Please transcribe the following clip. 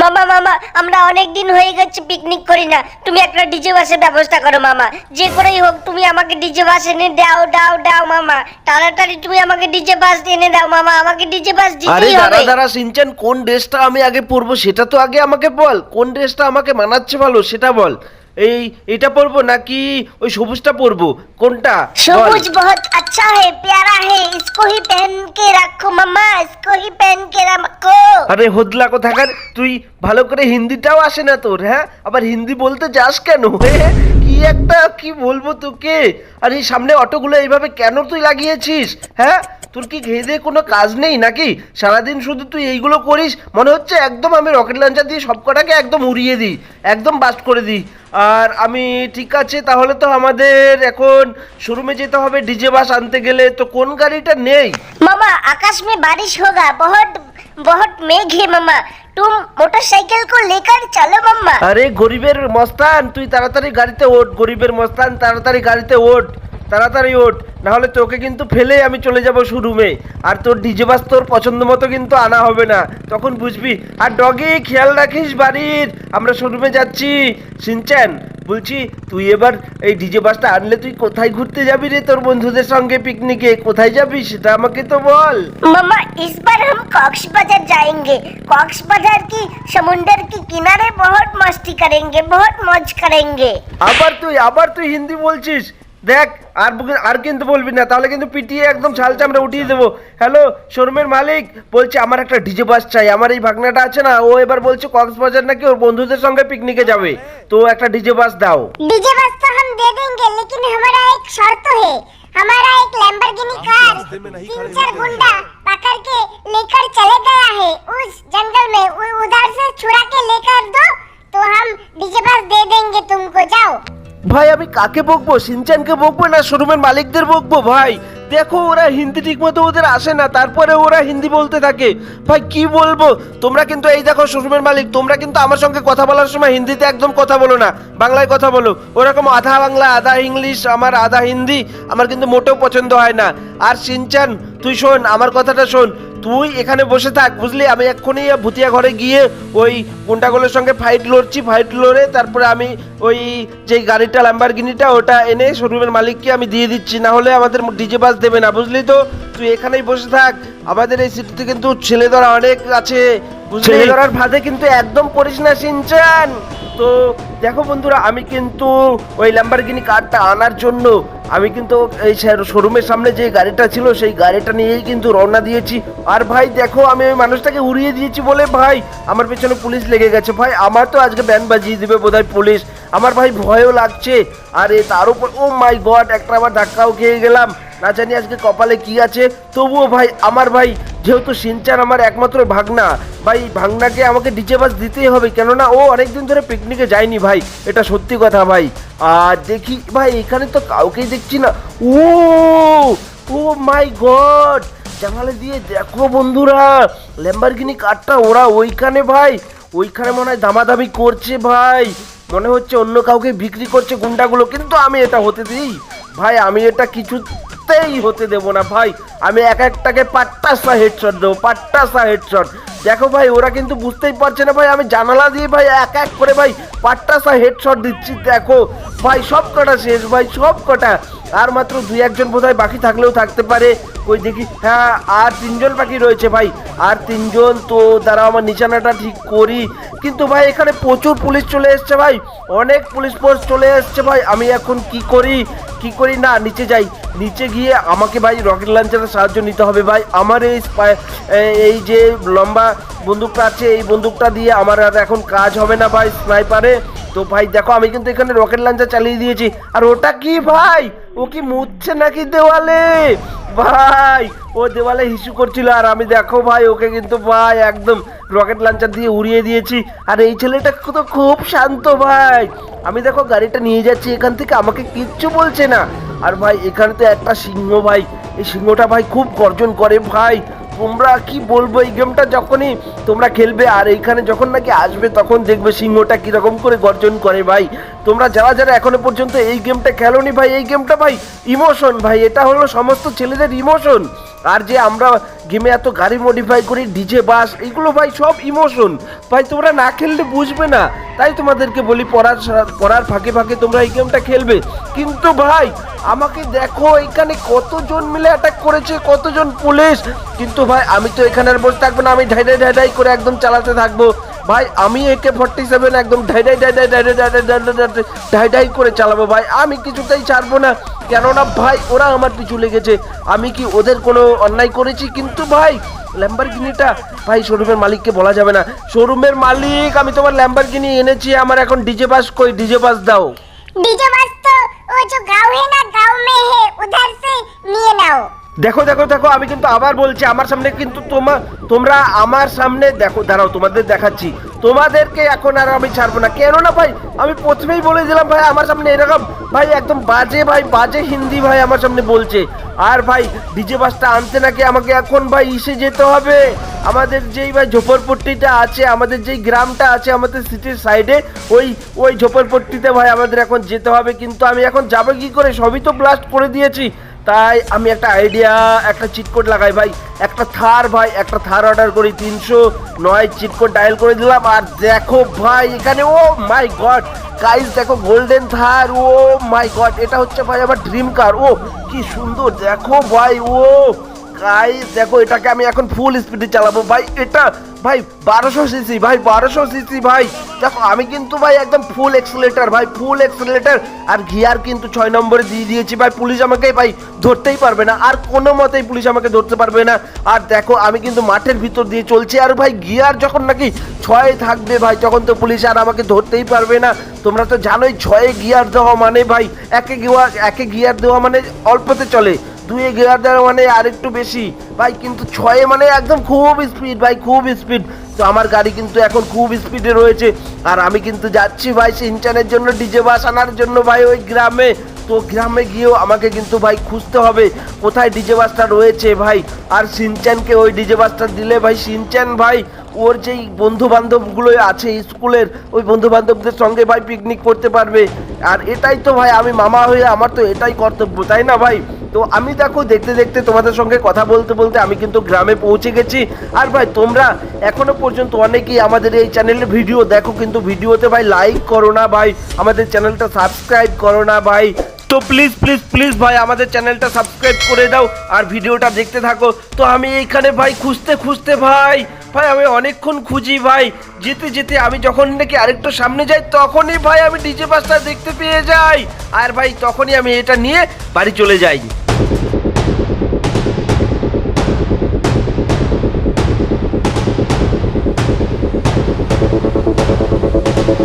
মামা মামা আমরা অনেক দিন হয়ে গেছে পিকনিক করি না। তুমি একটা ডিজে বাসের ব্যবস্থা করো মামা। যে করেই হোক তুমি আমাকে ডিজে বাস এনে দাও দাও দাও মামা। তাড়াতাড়ি তুমি আমাকে ডিজে বাস এনে দাও মামা। আমাকে ডিজে বাস আরে দিতেই দাঁড়া হবে দাঁড়া সিনচান কোন ড্রেসটা আমি আগে পরবো সেটা তো আগে আমাকে বল। কোন ড্রেসটা আমাকে মানাচ্ছে ভালো সেটা বল। এই এটা পরবো নাকি ওই সবুজটা পরবো কোনটা বল। সবুজ बहुत अच्छा है प्यारा है इसको ही पहन के रखो मामा इसको ही पहन के रखो আরে হোদলা কোথাকার তুই ভালো করে হিন্দিটাও আসে না তোর হ্যাঁ আবার হিন্দি বলতে যাস কেন হ্যাঁ? কি একটা কি বলবো তোকে আর এই সামনে অটোগুলো এইভাবে কেন তুই লাগিয়েছিস হ্যাঁ তোর কি ঘেয়ে দিয়ে কোনো কাজ নেই নাকি সারাদিন শুধু তুই এইগুলো করিস মনে হচ্ছে একদম আমি রকেট লঞ্চার দিয়ে সব কটাকে একদম উড়িয়ে দিই একদম বাস্ট করে দিই আর আমি ঠিক আছে তাহলে তো আমাদের এখন শোরুমে যেতে হবে ডিজে বাস আনতে গেলে তো কোন গাড়িটা নেই मामा आकाश में बारिश होगा बहुत बहुत मेघ है मामा तुम मोटरसाइकिल को लेकर चलो मामा আরে গরিবের মস্তান তুই তাড়াতাড়ি গাড়িতে ওঠ গরিবের মস্তান তাড়াতাড়ি গাড়িতে ওঠ তাড়াতাড়ি ওঠ নাহলে তোকে কিন্তু ফেলে আমি চলে যাব শোরুমে আর তোর ডিজে বাস তোর পছন্দ মতো কিন্তু আনা হবে না তখন বুঝবি আর ডগি খেয়াল রাখিস বাড়ির আমরা শোরুমে যাচ্ছি সিনচ্যান বলছি তুই এবার এই ডিজে বাসটা আনলে তুই কোথায় ঘুরতে যাবি রে তোর বন্ধুদের সঙ্গে পিকনিকে কোথায় যাবি সেটা আমাকে তো বল मामा इस बार हम कॉक्स बाजार जाएंगे कॉक्स बाजार की समुंदर की किनारे बहुत मस्ती करेंगे बहुत मौज करेंगे আবার তুই আবার তুই হিন্দি বলছিস দেখ আর বুকে- আর কিন্তু বলবি না তাহলে কিন্তু পিটিয়ে একদম ছাল চামড়া উঠিয়ে দেবো হ্যালো শোরুমের মালিক বলছে আমার একটা ডিজে বাস চাই আমার এই ভাগনাটা আছে না ও এবার বলছে কক্সবাজার নাকি ওর বন্ধুদের সঙ্গে পিকনিকে যাবে তো একটা ডিজে বাস দাও डीजे बस तो हम दे देंगे लेकिन हमारा एक शर्त है हमारा एक लैम्बोर्गिनी कार तीन चार गुंडा पकड़ के लेकर चले गया है उस जंगल में उ- उधर से छुड़ा ভাই, আমি কাকে বকবো? সিনচানকে বকবো না শোরুমের মালিকদের বকবো? ভাই, দেখো, ওরা হিন্দি ঠিক মতো ওদের আসে না, তারপরে ওরা হিন্দি বলতে থাকে। ভাই, কি বলব? তোমরা কিন্তু এই দেখো শোরুমের মালিক, তোমরা কিন্তু আমার সঙ্গে কথা বলার সময় হিন্দিতে একদম কথা বলো না, বাংলায় কথা বলো। ওরকম আধা বাংলা, আধা ইংলিশ, আমার আধা হিন্দি, আমার কিন্তু মোটেও পছন্দ হয় না। আর সিনচান, তুই শোন, আমার কথাটা শোন তুই এখানে বসে থাক বুঝলি? আমি এক্ষুনি ভুতিয়া ঘরে গিয়ে ওই গুন্ডাগুলোর সঙ্গে ফাইট লড়ছি ফাইট লড়ে তারপরে আমি ওই যে গাড়িটা ল্যাম্বারগিনিটা ওটা এনে শোরুমের মালিককে আমি দিয়ে দিচ্ছি। না হলে আমাদের ডিজে বাস দেবে না বুঝলি তো? তুই এখানেই বসে থাক। আমাদের এই সিটিতে কিন্তু ছেলে ধরা অনেক আছে বুঝলি? ছেলে ধরার ভাদে কিন্তু একদম করিস না সিনচান। তো দেখো বন্ধুরা আমি কিন্তু ওই ল্যাম্বারগিনি কারটা আনার জন্য আমি কিন্তু এই শোরুমের সামনে যে গাড়িটা ছিল, সেই গাড়িটা নিয়েই কিন্তু রওনা দিয়েছি। আর ভাই, দেখো, আমি ওই মানুষটাকে উড়িয়ে দিয়েছি বলে, ভাই, আমার পেছনে পুলিশ লেগে গেছে। ভাই, আমার তো আজকে ব্যান বাজিয়ে দিবে বোধহয় পুলিশ। আমার ভাই ভয়ও লাগছে। আরে, তার উপর, ও মাই গড, একটা আবার ধাক্কাও খেয়ে গেলাম। না জানি আজকে কপালে কি আছে। তবুও ভাই, আমার ভাই, যেহেতু সিনচান আমার একমাত্র ভাগনা, ভাই, ভাগনাকে আমাকে ডিজে বাস দিতেই হবে। কেননা, ও অনেকদিন ধরে পিকনিকে যায়নি ভাই। এটা সত্যি কথা ভাই। আর দেখি, ভাই, এখানে তো কাউকেই দেখছি না। Oh oh my god! জানালে দিয়ে দেখো বন্ধুরা ল্যাম্বারগিনি কারটা ওরা ওইখানে ভাই। ওইখানে মনে হয় দামাদামি করছে ভাই। মনে হচ্ছে অন্য কাউকে বিক্রি করছে গুন্ডাগুলো, কিন্তু আমি এটা হতে দিই। ভাই, আমি এটা কিছুতেই হতে দেব না, ভাই। আমি এক একটাকে পাট্টাসা হেডশট দেবো পাট্টাসা হেডশট দেখো ভাই, ওরা কিন্তু বুঝতেই পারছে না, ভাই। আমি জানালা দিয়ে, ভাই, এক এক করে, ভাই পাট্টাসা হেডশট দিচ্ছি, দেখো। ভাই সব কটা শেষ, ভাই সব কটা আর মাত্র দুই একজন বোধ বাকি থাকলেও থাকতে পারে। ওই দেখি হ্যাঁ আর তিনজন বাকি রয়েছে, ভাই। আর তিনজন তো দ্বারা আমার নিশানাটা ঠিক করি। কিন্তু ভাই, এখানে প্রচুর পুলিশ চলে এসছে, ভাই। অনেক পুলিশ ফোর্স চলে এসছে, ভাই। আমি এখন কি করি? কি করি? না, নিচে যাই। নিচে গিয়ে আমাকে ভাই রকেট লঞ্চারের সাহায্য নিতে হবে ভাই। আমার এই এই যে লম্বা বন্দুকটা আছে, এই বন্দুকটা দিয়ে আমার আর এখন কাজ হবে না ভাই স্নাইপারে তো ভাই, দেখো, আমি কিন্তু এখানে রকেট লঞ্চার চালিয়ে দিয়েছি। আর ওটা কি ভাই? ও কি মুছছে নাকি দেওয়ালে? ভাই, ও দেওয়ালে হিসু করছিল। আর আমি দেখো ভাই, ওকে কিন্তু ভাই একদম রকেট লাঞ্চার দিয়ে উড়িয়ে দিয়েছি। আর এই ছেলেটা তো খুব শান্ত ভাই। আমি দেখো গাড়িটা নিয়ে যাচ্ছি, এখান থেকে আমাকে কিচ্ছু বলছে না। আর ভাই, এখানে তো একটা সিংহ ভাই। এই সিংহটা ভাই খুব গর্জন করে ভাই। তোমরা কি বলব এই গেমটা? যখনই তোমরা খেলবে, আর এইখানে যখন নাকি আসবে, তখন দেখবে সিংহটা কীরকম করে গর্জন করে, ভাই। তোমরা যারা যারা এখনও পর্যন্ত এই গেমটা খেলোনি ভাই, এই গেমটা ভাই ইমোশন ভাই, এটা হলো সমস্ত ছেলেদের ইমোশন আর যে আমরা গেমে এত গাড়ি মডিফাই করি ডিজে বাস এইগুলো ভাই সব ইমোশন ভাই, তোমরা না খেললে বুঝবে না। তাই তোমাদেরকে বলি, পড়ার পড়ার ফাঁকে ফাঁকে তোমরা এই গেমটা খেলবে। কিন্তু ভাই, আমাকে দেখো, এখানে কতজন মিলে অ্যাটাক করেছে, কতজন পুলিশ। কিন্তু ভাই, আমি তো এখানে আর বসে থাকব না, আমি ঢাইডাই ঢাইডাই করে একদম চালাতে থাকব। ভাই আমি একে ফর্টি সেভেন একদম ঢাই করে চালাবো ভাই আমি কিছুতেই ছাড়বো না কেননা ভাই ওরা আমার পিছু লেগেছে আমি কি ওদের কোনো অন্যায় করেছি কিন্তু ভাই ল্যাম্বারগিনিটা ভাই শোরুমের মালিককে বলা যাবে না শোরুমের মালিক আমি তোমার ল্যাম্বারগিনি এনেছি আমার এখন ডিজে পাস কই ডিজে পাস দাও ডিজে পাস তো ও যে গাঁও হে না গাঁও মে হে উধার সে নিয়ে নাও দেখো দেখো দেখো, আমি কিন্তু আবার বলছি, আমার সামনে কিন্তু তোমা, তোমরা আমার সামনে দেখো, দাঁড়াও, তোমাদের দেখাচ্ছি। তোমাদেরকে এখন আর আমি ছাড়বো না। কেন না ভাই, আমি প্রথমেই বলে দিলাম ভাই, আমার সামনে এরকম, ভাই, একদম বাজে, ভাই, বাজে হিন্দি ভাই আমার সামনে বলছে। আর ভাই, ডিজে বাসটা আনতে নাকি আমাকে এখন ভাই ইসে যেতে হবে। আমাদের যেই ভাই ঝোপড়পট্টিটা আছে, আমাদের যেই গ্রামটা আছে, আমাদের সিটির সাইডে ওই ওই ঝোপড়পট্টিতে ভাই আমাদের এখন যেতে হবে। কিন্তু আমি এখন যাব কি করে? সবই তো ব্লাস্ট করে দিয়েছি। তাই আমি একটা আইডিয়া একটা চিটকোড লাগাই ভাই। একটা থার ভাই, একটা থার অর্ডার করি তিনশো, নয় চিটকোড ডায়াল করে দিলাম। আর দেখো ভাই, এখানে, ও মাই গড গাইস দেখো golden Thar, oh my god এটা হচ্ছে ভাই আমার ড্রিম কার ও, কি সুন্দর, দেখো ভাই, ও গাইস দেখো এটাকে আমি এখন ফুল স্পিডে চালাবো। ভাই, এটা ভাই, বারোশো সিসি, ভাই, বারোশো সিসি, ভাই। দেখো, আমি কিন্তু, ভাই, একদম ফুল এক্সেলেটার ভাই ফুল এক্সেলেটার আর গিয়ার কিন্তু ছয় নম্বরে দিয়ে দিয়েছি, ভাই, পুলিশ আমাকে, ভাই, ধরতেই পারবে না। আর কোনো মতেই পুলিশ আমাকে ধরতে পারবে না। আর দেখো, আমি কিন্তু মাঠের ভিতর দিয়ে চলছি। আর ভাই গিয়ার যখন নাকি ছয় থাকবে, ভাই, তখন তো পুলিশ আর আমাকে ধরতেই পারবে না। তোমরা তো জানোই, ছয়ে গিয়ার দেওয়া মানে ভাই, একে গিয়ার একে গিয়ার দেওয়া মানে অল্পতে চলে। দুয়ে গিয়ার দেওয়া মানে আরেকটু বেশি। ভাই, কিন্তু ছয়ে মানে একদম খুব স্পিড ভাই, খুব স্পিড তো আমার গাড়ি কিন্তু এখন খুব স্পিডে রয়েছে। আর আমি কিন্তু যাচ্ছি ভাই সিনচানের জন্য, ডিজে বাস আনার জন্য ভাই ওই গ্রামে। তো গ্রামে গিয়েও আমাকে কিন্তু ভাই খুঁজতে হবে, কোথায় ডিজে বাসটা রয়েছে ভাই? আর সিনচানকে ওই ডিজে বাসটা দিলে ভাই, সিনচান ভাই, ওর যেই বন্ধু বান্ধবগুলো আছে স্কুলের, ওই বন্ধু বান্ধবদের সঙ্গে ভাই পিকনিক করতে পারবে। আর এটাই তো ভাই, আমি মামা হয়ে আমার তো এটাই কর্তব্য, তাই না ভাই? তো আমি দেখো, দেখতে দেখতে তোমাদের সঙ্গে কথা বলতে বলতে আমি কিন্তু গ্রামে পৌঁছে গেছি। আর ভাই, তোমরা এখনও পর্যন্ত অনেকেই আমাদের এই চ্যানেলের ভিডিও দেখো, কিন্তু ভিডিওতে ভাই লাইক করো না ভাই, আমাদের চ্যানেলটা সাবস্ক্রাইব করো না ভাই। তো প্লিজ প্লিজ প্লিজ ভাই, আমাদের চ্যানেলটা সাবস্ক্রাইব করে দাও, আর ভিডিওটা দেখতে থাকো। তো আমি এইখানে ভাই খুঁজতে খুঁজতে ভাই ভাই, আমি অনেকক্ষণ খুঁজি, ভাই। যেতে যেতে আমি যখন নাকি আরেকটু সামনে যাই, তখনই ভাই আমি ডিজে বাসটা দেখতে পেয়ে যাই। আর ভাই, তখনই আমি এটা নিয়ে বাড়ি চলে যাই।